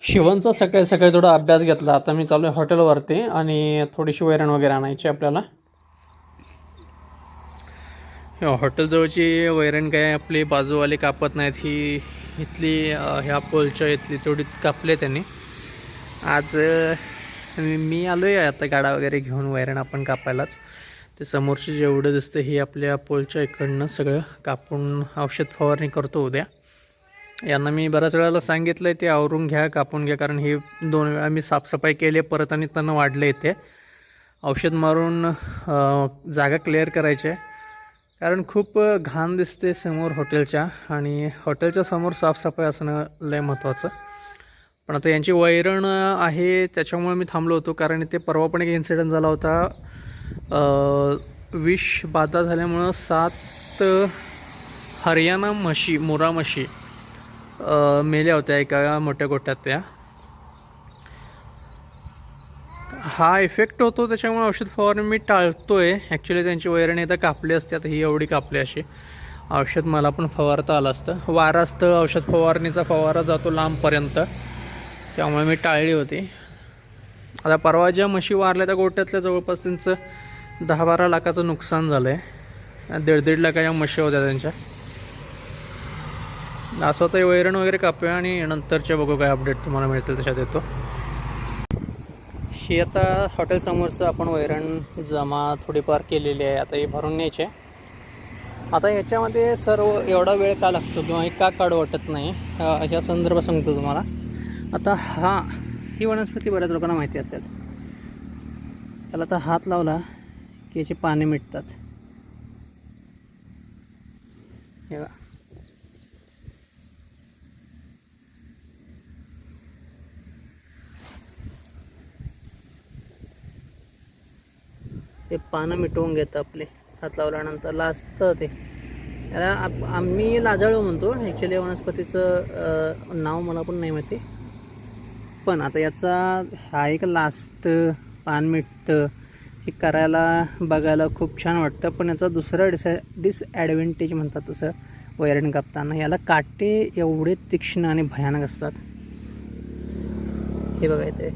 शिवनचा सकाळी सकाळी थोडा अभ्यास घेतला. आता मी चालू आहे हॉटेलवरती आणि थोडीशी वैरण वगैरे आणायची आपल्याला. हॉटेलजवळची वैरण काय आपली बाजूवाली कापत नाहीत. ही इथली ह्या पोलच्या इथली तेवढी कापले त्यांनी. आज मी- मी आलो आहे आता गाडा वगैरे घेऊन वैरण आपण कापायलाच. ते समोरचे जेवढं दिसतं हे आपल्या पोलच्या इकडनं सगळं कापून औषध फवारणी करतो उद्या. यांना मी बऱ्याच वेळेला सांगितलं आहे ते आवरून घ्या कापून घ्या कारण हे दोन वेळा मी साफसफाई केली आहे परत आणि त्यांना आहे ते. औषध मारून जागा क्लिअर करायची आहे. कारण खूप घाण दिसते समोर हॉटेलच्या आणि हॉटेलच्या समोर साफसफाई असणं लय महत्त्वाचं पण आता यांची वैरण आहे त्याच्यामुळे मी थांबलो होतो कारण इथे परवा पण एक इन्सिडेंट झाला होता. विष बाधा झाल्यामुळं सात हरियाणा म्हशी मोरा म्हशी मेल्या होत्या एका मोठ्या गोट्यात त्या. हा इफेक्ट होतो त्याच्यामुळे औषध फवारणी मी टाळतो आहे ॲक्च्युली त्यांची वैरणी आता कापली असते आता ही एवढी कापली अशी. औषध मला पण फवारता आलं असतं. वारा असतं औषध फवारणीचा फवारा जातो लांबपर्यंत. त्यामुळे मी टाळली होती. आता परवा ज्या म्हशी वारल्या त्या गोट्यातल्या जवळपास त्यांचं दहा बारा लाखाचं नुकसान झालं आहे दीड दीड लाखाच्या म्हशी होत्या त्यांच्या. असं तर वैरण वगैरे कापूया आणि नंतरच्या बघू काय अपडेट तुम्हाला मिळतील तशात येतो. ही आता हॉटेलसमोरचं आपण वैरण जमा थोडीफार केलेली आहे. आता हे भरून न्यायचे. आता याच्यामध्ये सर्व एवढा वेळ का लागतो किंवा हे का काढ वाटत नाही ह्या संदर्भात सांगतो तुम्हाला. आता हा ही वनस्पती बऱ्याच लोकांना माहिती असेल. त्याला आता हात लावला की याची पाने मिटतात. पानं मिटवून घेतं आपले. हात लावल्यानंतर लाजतं ते. याला आप आम्ही लाजाळू म्हणतो. ॲक्च्युली वनस्पतीचं नाव मला पण नाही माहिती. पण आता याचा हा एक लास्ट पान मिटतं. हे करायला बघायला खूप छान वाटतं. पण याचा दुसरा डिस डिसॲडव्हेंटेज म्हणतात तसं वैरण कापताना. याला काटे एवढे तीक्ष्ण आणि भयानक असतात. हे बघा इथे.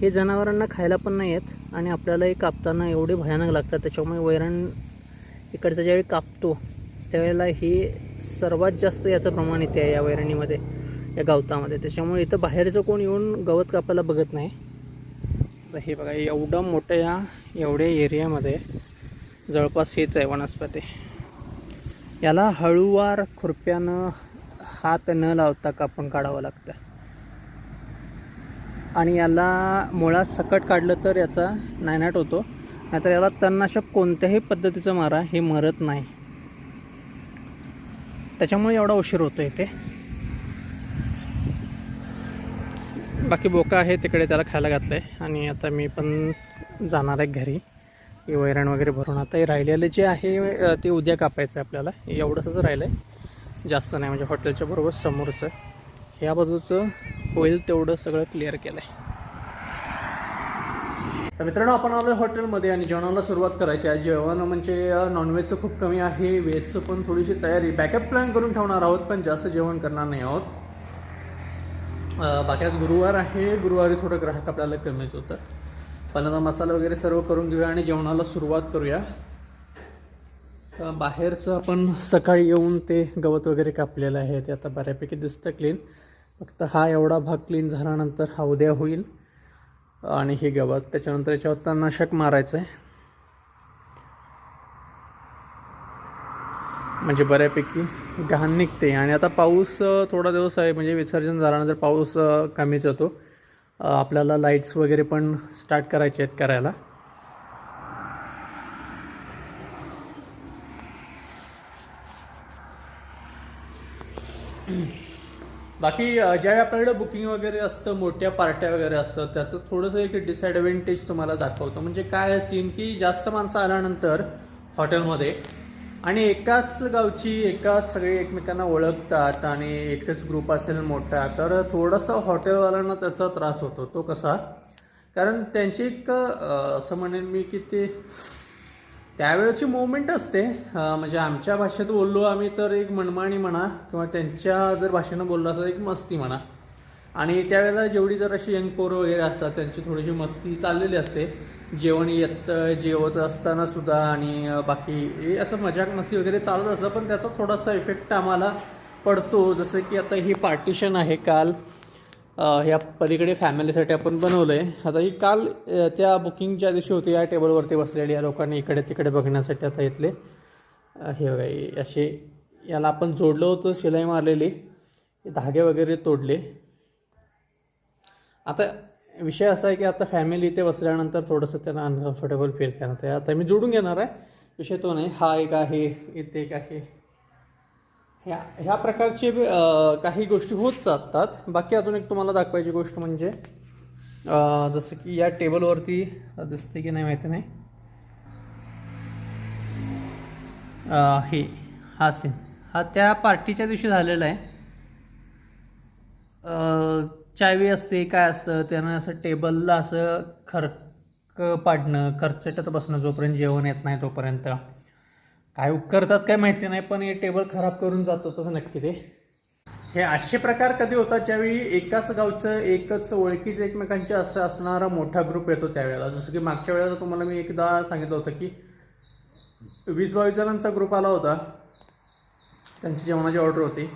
हे जनावरांना खायला पण नाही आहेत आणि आपल्याला हे कापताना एवढे भयानक लागतात. त्याच्यामुळे वैरण इकडचं ज्यावेळी कापतो त्यावेळेला हे सर्वात जास्त याचं प्रमाण इथे आहे या वैरणीमध्ये या गवतामध्ये. त्याच्यामुळे इथं बाहेरचं कोण येऊन गवत कापायला बघत नाही. तर हे बघा एवढं मोठं या एवढ्या एरियामध्ये जवळपास हेच आहे वनस्पती. याला हळूवार खुरप्यानं हात न लावता कापून काढावं लागतं. आणि याला मुळात सकट काढलं तर याचा नायनाट होतो. नाहीतर याला तणनाशक कोणत्याही पद्धतीचं मारा हे मरत नाही. त्याच्यामुळे एवढा उशीर होतो इथे. बाकी बोका आहे तिकडे त्याला खायला घातलं आहे आणि आता मी पण जाणार आहे घरी. हे वैरण वगैरे भरून. आता हे राहिलेलं जे आहे ते उद्या कापायचं आहे आपल्याला. हे एवढंसंच राहिलं आहे जास्त नाही म्हणजे हॉटेलच्या बरोबर समोरचं. ह्या बाजूचं होईल तेवढं सगळं क्लिअर केलं आहे तर मित्रांनो आपण आलो हॉटेलमध्ये आणि जेवणाला सुरुवात करायची आहे. जेवण म्हणजे नॉनव्हेजचं खूप कमी आहे. व्हेजचं पण थोडीशी तयारी. बॅकअप प्लॅन करून ठेवणार आहोत पण जास्त जेवण करणार नाही आहोत. बाकी आज गुरुवार आहे. गुरुवारी थोडं ग्राहक आपल्याला कमीच होतं. पहिल्यांदा मसाला वगैरे सर्व करून घेऊया आणि जेवणाला सुरुवात करूया. बाहेरचं आपण सकाळी येऊन ते गवत वगैरे कापलेलं आहे. ते आता बऱ्यापैकी दिसतं क्लीन फक्त हा एवढा भाग क्लीन झाल्यानंतर हा उद्या होईल. आणि हे गवत त्याच्यानंतर याच्यावर तणनाशक मारायचं आहे म्हणजे बऱ्यापैकी घाण निघते. आणि आता पाऊस थोडा दिवस आहे. म्हणजे विसर्जन झाल्यानंतर पाऊस कमीच येतो आपल्याला लाईट्स वगैरे पण स्टार्ट करायचे आहेत करायला. बाकी ज्यावेळी आपल्याकडे बुकिंग वगैरे असतं मोठ्या पार्ट्या वगैरे असतं त्याचं थोडंसं एक डिसॲडव्हान्टेज तुम्हाला दाखवतो. म्हणजे काय सीन की जास्त माणसं आल्यानंतर हॉटेलमध्ये आणि एकाच गावची एकाच सगळे एकमेकांना ओळखतात आणि एकच ग्रुप असेल मोठा तर थोडंसं हॉटेलवाल्यांना त्याचा त्रास होतो. तो कसा? कारण त्यांची एक असं म्हणेन मी की ते त्यावेळेची मोमेंट असते. म्हणजे आमच्या भाषेत बोललो आम्ही तर एक मनमानी म्हणा किंवा त्यांच्या जर भाषेनं बोललो असं एक मस्ती म्हणा. आणि त्यावेळेला जेवढी जर अशी यंग पोरं वगैरे असतात त्यांची थोडीशी मस्ती चाललेली असते. जेवण येत जेवत असताना सुद्धा आणि बाकी हे असं मजाक मस्ती वगैरे चालत असतं पण त्याचा थोडासा इफेक्ट आम्हाला पडतो. जसं की आता ही पार्टिशन आहे काल. ह्या पलीकडे फॅमिलीसाठी आपण बनवलं आहे आता ही काल त्या बुकिंगच्या दिवशी होती या टेबलवरती बसलेली या लोकांनी इकडे तिकडे बघण्यासाठी आता इथले. हे बघा असे याला आपण जोडलं होतं शिलाई मारलेली. धागे वगैरे तोडले. आता विषय असा आहे की आता फॅमिली इथे बसल्यानंतर थोडंसं त्यांना अनकम्फर्टेबल फील करणार आहे. आता मी जोडून घेणार आहे. विषय तो नाही. हा एक आहे इथे एक आहे. ह्या ह्या प्रकारचे काही गोष्टी होत जातात. बाकी अजून एक तुम्हाला दाखवायची गोष्ट म्हणजे जसं की या टेबलवरती दिसते की नाही माहिती नाही. हे हा सीन हा त्या पार्टीच्या दिवशी झालेला आहे. चावी चायवी असते काय असतं त्यानं असं टेबलला असं खरक पाडणं खर्चटत बसणं जोपर्यंत जेवण येत नाही तोपर्यंत. काय करतात काय माहिती नाही पण हे टेबल खराब करून जातो तसं नक्की ते. हे असे प्रकार कधी होतात ज्यावेळी एकाच गावचं एकच ओळखीचं एकमेकांचे असं असणारा मोठा ग्रुप येतो त्यावेळेला. जसं की मागच्या वेळेला तुम्हाला मी एकदा सांगितलं होतं की वीस बावीस जणांचा ग्रुप आला होता. त्यांची जेवणाची ऑर्डर होती.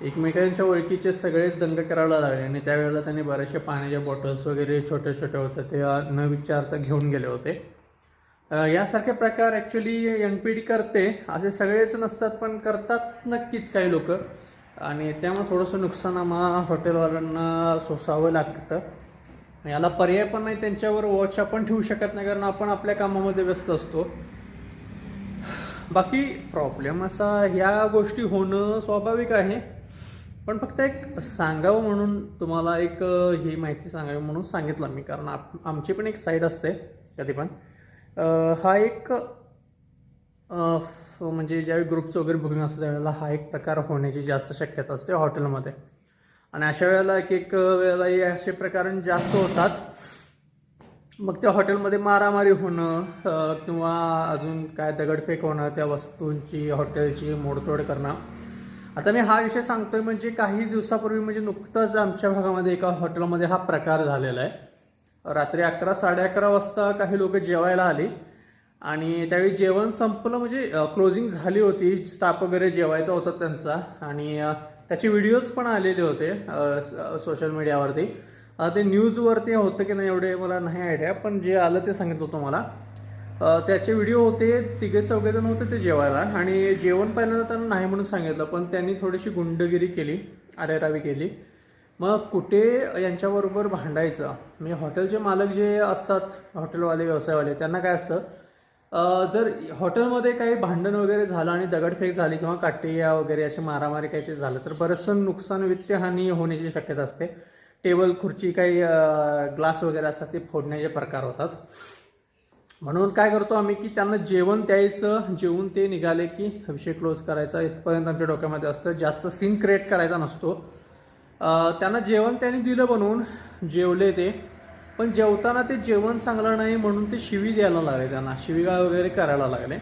एकमेकांच्या ओळखीचे सगळेच दंग करायला लागले आणि त्यावेळेला त्यांनी बरेचसे पाण्याच्या बॉटल्स वगैरे छोटे छोटे होत्या ते न विचारता घेऊन गेले होते. यासारखे प्रकार ॲक्च्युली एन पी डी करते. असे सगळेच नसतात पण करतात नक्कीच काही लोक. आणि त्यामुळे थोडंसं नुकसान आम्हाला हॉटेलवाल्यांना सोसावं लागतं. याला पर्याय पण नाही त्यांच्यावर वॉच आपण ठेवू शकत नाही कारण आपण आपल्या कामामध्ये व्यस्त असतो. बाकी प्रॉब्लेम असा ह्या गोष्टी होणं स्वाभाविक आहे. पण फक्त एक सांगावं म्हणून तुम्हाला एक ही माहिती सांगावी म्हणून सांगितलं मी. कारण आप आमची पण एक साईड असते कधी पण. हा एक म्हणजे ज्यावेळी ग्रुपचं वगैरे बुकिंग असतं त्यावेळेला हा एक प्रकार होण्याची जास्त शक्यता असते हॉटेलमध्ये. आणि अशा वेळेला एक एक वेळेला हे असे प्रकार जास्त होतात. मग त्या हॉटेलमध्ये मारामारी होणं किंवा अजून काय दगडफेक होणं त्या वस्तूंची हॉटेलची मोडतोड करणं. आता मी हा विषय सांगतोय म्हणजे काही दिवसापूर्वी म्हणजे नुकतंच आमच्या भागामध्ये एका हॉटेलमध्ये हा प्रकार झालेला आहे. रात्री अकरा साडे अकरा वाजता काही लोक जेवायला आली. आणि त्यावेळी जेवण संपलं म्हणजे क्लोजिंग झाली होती. स्टाफ वगैरे जेवायचा होता त्यांचा. आणि त्याचे व्हिडिओज पण आलेले होते सोशल मीडियावरती ते न्यूजवरती होतं की नाही एवढे मला नाही आयडिया पण जे आलं ते सांगितलं होतं मला. त्याचे व्हिडिओ होते तिघे चौघेजण होते ते जेवायला. आणि जेवण पहिल्यांदा त्यांना नाही म्हणून सांगितलं पण त्यांनी थोडीशी गुंडगिरी केली अरेरावी केली. मग कुठे यांच्याबरोबर भांडायचं? म्हणजे हॉटेलचे मालक जे असतात हॉटेलवाले व्यवसायवाले त्यांना काय असतं? जर हॉटेलमध्ये काही भांडण वगैरे झालं आणि दगडफेक झाली किंवा काटेया वगैरे असे मारामारी काही ते झालं तर बरंचसं नुकसान वित्तहानी होण्याची शक्यता असते. टेबल खुर्ची काही ग्लास वगैरे असतात ते फोडण्याचे प्रकार होतात. म्हणून काय करतो आम्ही की त्यांना जेवण द्यायचं जेवून ते निघाले की विषय क्लोज करायचा. इथपर्यंत आमच्या डोक्यामध्ये असतं जास्त सीन क्रिएट करायचा नसतो. त्यांना जेवण त्यांनी दिलं बनवून जेवले ते. पण जेवताना ते जेवण चांगलं नाही म्हणून ते शिवी द्यायला लागले त्यांना शिवीगाळ वगैरे करायला लागले.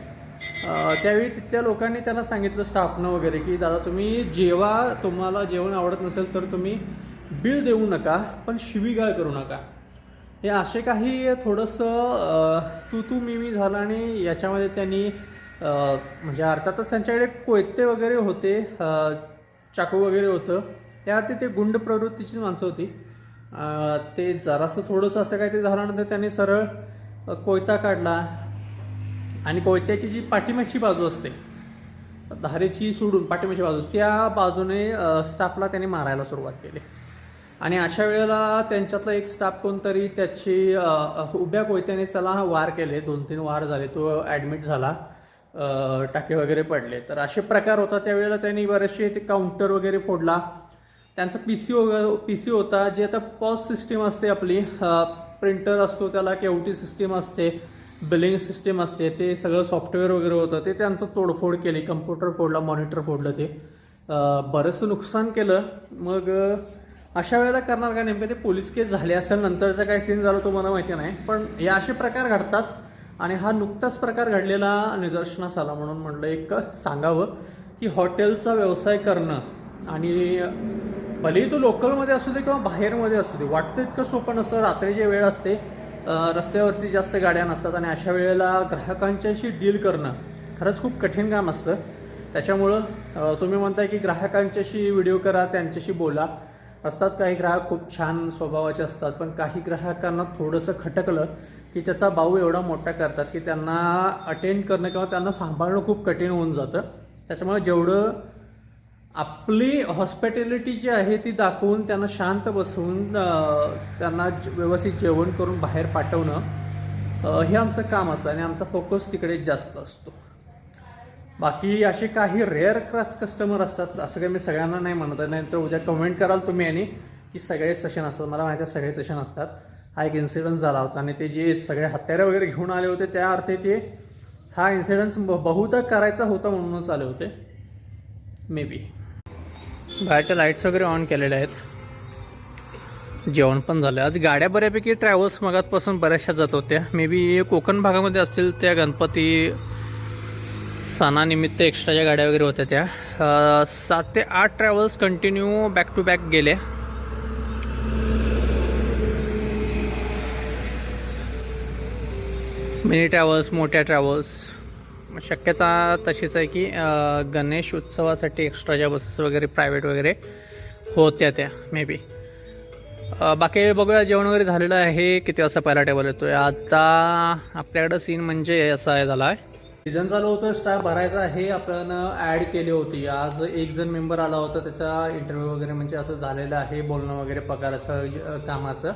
त्यावेळी तिथल्या लोकांनी त्यांना सांगितलं स्टाफनं वगैरे की दादा तुम्ही जेवा तुम्हाला जेवण आवडत नसेल तर तुम्ही बिल देऊ नका पण शिवीगाळ करू नका. हे असे काही थोडंसं तू तू मी मी झालं आणि याच्यामध्ये त्यांनी म्हणजे अर्थातच त्यांच्याकडे कोयते वगैरे होते चाकू वगैरे होतं. त्यावरती ते गुंड प्रवृत्तीची माणसं होती. ते जरासं थोडंसं असं काहीतरी झाल्यानंतर त्यांनी सरळ कोयता काढला. आणि कोयत्याची जी पाठीमागची बाजू असते धारेची सोडून पाठीमागची बाजू त्या बाजूने स्टाफला त्यांनी मारायला सुरुवात केली. आणि अशा वेळेला त्यांच्यातला एक स्टाफ कोणतरी त्याची उभ्या कोयत्याने त्याला वार केले. दोन तीन वार झाले. तो ॲडमिट झाला. टाके वगैरे पडले. तर असे प्रकार होता त्यावेळेला त्यांनी बरेचसे ते काउंटर वगैरे फोडला. त्यांचा पी सी वगैरे पी सी होता जे आता पॉज सिस्टीम असते आपली प्रिंटर असतो त्याला केवटी सिस्टीम असते बिलिंग सिस्टीम असते ते सगळं सॉफ्टवेअर वगैरे होतं ते त्यांचं तोडफोड केली कम्प्युटर फोडला मॉनिटर फोडलं ते. बरंचसं नुकसान केलं मग अशा वेळेला करणार का नेमकं ते पोलीस केस झाले असेल नंतरचा काय सीन झाला तो मला माहिती नाही पण हे असे प्रकार घडतात आणि हा नुकताच प्रकार घडलेला निदर्शनास आला म्हणून म्हटलं एक सांगावं की हॉटेलचा व्यवसाय करणं आणि भलेही तो लोकलमध्ये असू दे किंवा बाहेरमध्ये असू दे वाटतं इतकं सोपं नसतं. रात्रीची वेळ असते रस्त्यावरती जास्त गाड्या नसतात आणि अशा वेळेला ग्राहकांच्याशी डील करणं खरंच खूप कठीण काम असतं. त्याच्यामुळं तुम्ही म्हणताय की ग्राहकांच्याशी व्हिडिओ करा त्यांच्याशी बोला. असतात काही ग्राहक खूप छान स्वभावाचे असतात पण काही ग्राहकांना थोडंसं खटकलं की त्याचा भाऊ एवढा मोठा करतात की त्यांना अटेंड करणं किंवा त्यांना सांभाळणं खूप कठीण होऊन जातं. त्याच्यामुळे जेवढं आपली हॉस्पिटॅलिटी जी आहे ती दाखवून त्यांना शांत बसवून त्यांना व्यवस्थित जेवण करून बाहेर पाठवणं हे आमचं काम असतं आणि आमचा फोकस तिकडे जास्त असतो. बाकी असे काही रेअर क्रॉस कस्टमर असतात असं काही मी सगळ्यांना नाही म्हणत आहे. नाही तर उद्या कमेंट कराल तुम्ही आणि की सगळे सेशन असतात. मला माहिती आहे सगळे सेशन असतात. हा एक इन्सिडन्स झाला होता आणि ते जे सगळे हत्यारे वगैरे घेऊन आले होते त्या अर्थे ते हा इन्सिडन्स बहुधा करायचा होता म्हणूनच आले होते. मे बी बाहेरच्या लाईट्स वगैरे ऑन केलेल्या आहेत. जेवण पण झालं. आज गाड्या बऱ्यापैकी ट्रॅव्हल्स मगातपासून बऱ्याचशा जात होत्या. मे बी कोकण भागामध्ये असतील त्या गणपती सणानिमित्त एक्स्ट्राच्या गाड्या वगैरे होत्या त्या. सात ते आठ travels continue back to back गेले. मिनी ट्रॅव्हल्स मोठ्या ट्रॅव्हल्स शक्यता तशीच आहे की गणेश उत्सवासाठी एक्स्ट्राच्या बसेस वगैरे प्रायव्हेट वगैरे होत्या त्या मे बी बाकी बघूया जेवण वगैरे झालेलं आहे किती वाजता पहिला टेबल येतोय. आता आपल्याकडं सीन म्हणजे असा आहे झाला आहे सीझन चालू होतं स्टाफ भरायचा आहे. आपण ॲड केली होती. आज एक जण मेंबर आला होता त्याचा इंटरव्ह्यू वगैरे म्हणजे असं झालेलं आहे बोलणं वगैरे पगाराचं कामाचं.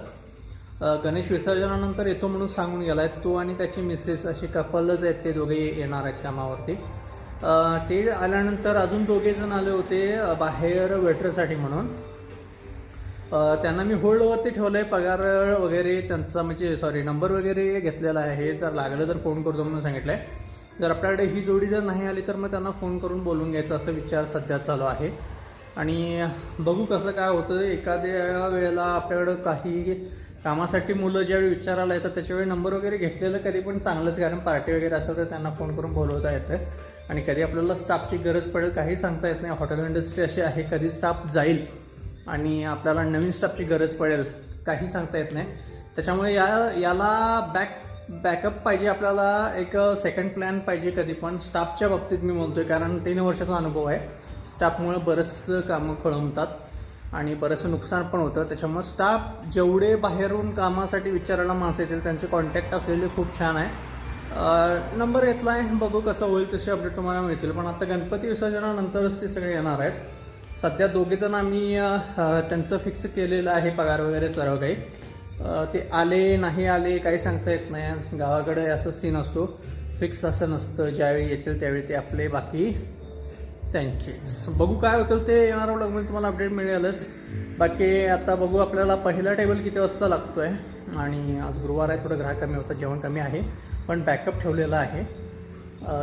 गणेश विसर्जनानंतर येतो म्हणून सांगून गेला आहे तो आणि त्याची मिसेस असे कपलच आहेत ते दोघे येणार आहेत कामावरती. ते आल्यानंतर अजून दोघे जण आले होते बाहेर वेटरसाठी म्हणून. त्यांना मी होल्डवरती ठेवलं आहे पगार वगैरे त्यांचा म्हणजे सॉरी नंबर वगैरे घेतलेला आहे जर लागलं तर फोन करतो म्हणून सांगितलं आहे जर आपल्याकडे ही जोडी जर नाही आली तर मग त्यांना फोन करून बोलून घ्यायचा असं विचार सध्या चालू आहे. आणि बघू कसं काय होतं एखाद्या वेळेला आपल्याकडं काही कामासाठी मुलं ज्यावेळी विचारायला येतात त्याच्यावेळी नंबर वगैरे घेतलेलं कधी पण चांगलंच कारण पार्टी वगैरे असेल तर त्यांना फोन करून बोलवता येतं. आणि कधी आपल्याला स्टाफची गरज पडेल काही सांगता येत नाही. हॉटेल इंडस्ट्री अशी आहे कधी स्टाफ जाईल आणि आपल्याला नवीन स्टाफची गरज पडेल काही सांगता येत नाही. त्याच्यामुळे या याला बॅक बॅकअप पाहिजे आपल्याला एक सेकंड प्लॅन पाहिजे कधी पण. स्टाफच्या बाबतीत मी म्हणतोय कारण तीन वर्षाचा अनुभव आहे. स्टाफमुळे बरंचसं कामं खोळंबतात. आणि बरंचसं नुकसान पण होतं. त्याच्यामुळे स्टाफ जेवढे बाहेरून कामासाठी विचारायला माणसं येतील त्यांचे कॉन्टॅक्ट असलेले खूप छान आहे. नंबर घेतला आहे बघू कसं होईल तसे अपडेट तुम्हाला मिळतील. पण आता गणपती विसर्जनानंतरच ते सगळे येणार आहेत. सध्या दोघे जण आम्ही त्यांचं फिक्स केलेलं आहे पगार वगैरे सर्व काही. ते आले नाही आले काही सांगता येत नाही. गावाकडे असं सीन असतो. फिक्स असं नसतं. ज्यावेळी येतील त्यावेळी ते आपले बाकी त्यांचेच बघू काय होतं ते येणार ब्लॉगमध्ये म्हणजे तुम्हाला अपडेट मिळेलच. बाकी आता बघू आपल्याला पहिला टेबल किती वाजता लागतो आहे आणि आज गुरुवार आहे थोडं ग्राहक कमी होतं जेवण कमी आहे. पण बॅकअप ठेवलेलं आहे.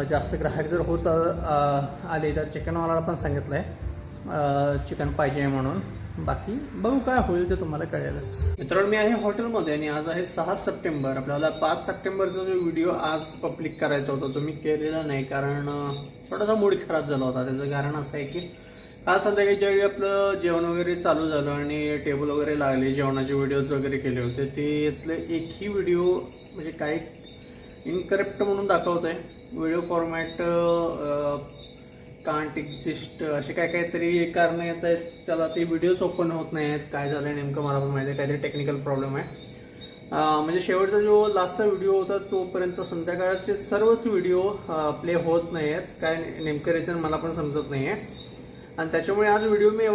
जास्त ग्राहक जर होत आले तर चिकनवाल्याला पण सांगितलं आहे चिकन पाहिजे म्हणून. बाकी बघू काय होईल ते तुम्हाला कळेलच. मित्रांनो मी आहे हॉटेलमध्ये आणि आज आहे सहा सप्टेंबर. आपल्याला पाच सप्टेंबरचा जो व्हिडिओ आज पब्लिक करायचा होता तो मी केलेला नाही कारण थोडासा मूड खराब झाला होता. त्याचं कारण असं आहे की काल संध्याकाळी वेळी आपलं जेवण वगैरे चालू झालं आणि टेबल वगैरे लागले जेवणाचे व्हिडिओज वगैरे केले होते. ते यातले एकही व्हिडिओ म्हणजे काही इनकरेक्ट म्हणून दाखवत आहे व्हिडिओ फॉर्मॅट कांट एक्झिस्ट असे काय काहीतरी कारण येत आहेत. त्याला ते व्हिडिओज ओपन होत नाही आहेत काय झालं नेमकं मला पण माहिती आहे काहीतरी टेक्निकल प्रॉब्लेम आहे. म्हणजे शेवटचा जो लास्टचा व्हिडिओ होता तोपर्यंत संध्याकाळचे सर्वच व्हिडिओ प्ले होत नाही आहेत काय नेमकं रिझन मला पण समजत नाही आहे आणि त्याच्यामुळे आज व्हिडिओ मी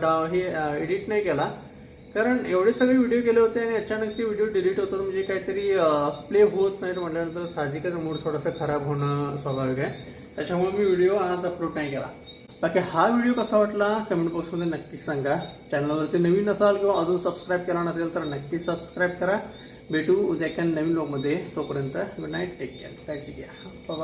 डा- हे एडिट नाही केला. कारण एवढे सगळे व्हिडिओ केले होते आणि अचानक ते व्हिडिओ डिलीट होतात. म्हणजे काहीतरी प्ले होत नाहीत म्हटल्यानंतर साहजिकच मूड थोडासा खराब होणं स्वाभाविक आहे. त्याच्यामुळे मी व्हिडिओ आज अपलोड नाही केला. बाकी हा व्हिडिओ कसा वाटला कमेंट बॉक्समध्ये नक्कीच सांगा. चॅनलवरती नवीन असाल किंवा अजून सबस्क्राईब केला नसेल तर नक्कीच सबस्क्राईब करा. भेटू उद्या एका नवीन ब्लॉगमध्ये तोपर्यंत गुड नाईट टेक केअर काळजी घ्या. बाय